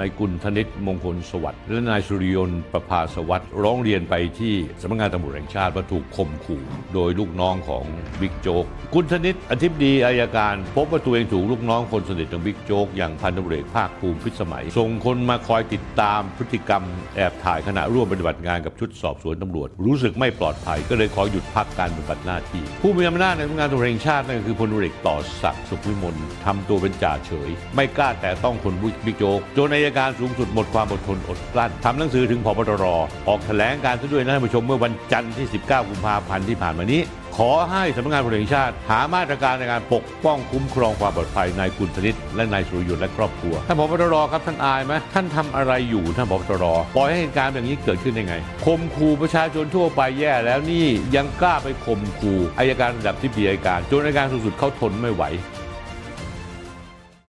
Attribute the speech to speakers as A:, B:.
A: นายกุลธนิตมงคลสวัสดิ์และนายสุริยนต์ประภาสวัสดิ์ร้องเรียนไปที่สำนักงานตำรวจแห่งชาติว่าถูกข่มขู่ โดยลูกน้องของบิ๊กโจ๊กกุลธนิตอธิบดีอายการ พบว่าตัวเองถูกลูกน้องคนสนิทของบิ๊กโจ๊กอย่างพันตำรวจเอกภาคภูมิพิสมัย ส่งคนมาคอยติดตามพฤติกรรมแอบถ่ายขณะร่วมปฏิบัติงานกับชุดสอบสวนตำรวจ รู้สึกไม่ปลอดภัยก็เลยขอหยุดพักการปฏิบัติหน้าที่ ผู้มีอำนาจในสำนักงานตำรวจแห่งชาตินั่นคือพลตำรวจต่อศักดิ์สุขวิมลทำตัวเป็นจ่าเฉย ไม่กล้าแต่ต้องคนบิ๊กโจ๊กจนอัยยการสูงสุดหมดความอดทนอดกลั้นทำหนังสือถึงพบตรออกแถลงการซะด้วยนะท่านผู้ชมเมื่อวันจันทร์ที่ 19 กุมภาพันธ์ที่ผ่านมานี้ ขอให้สำนักงานตำรวจแห่งชาติ หามาตรการในการปกป้องคุ้มครองความปลอดภัยนายกุลธนิตและนายสุริยุทธ์และครอบครัวท่านพบตรครับท่านอายไหมท่านทำอะไรอยู่ท่านพบตรปล่อยให้เหตุการณ์แบบนี้เกิดขึ้นได้ไงข่มขู่ประชาชนทั่วไปแย่แล้วนี่ยังกล้าไปข่มขู่อายการระดับที่ปีอายการจนอายการสูงสุดเขาทนไม่ไหว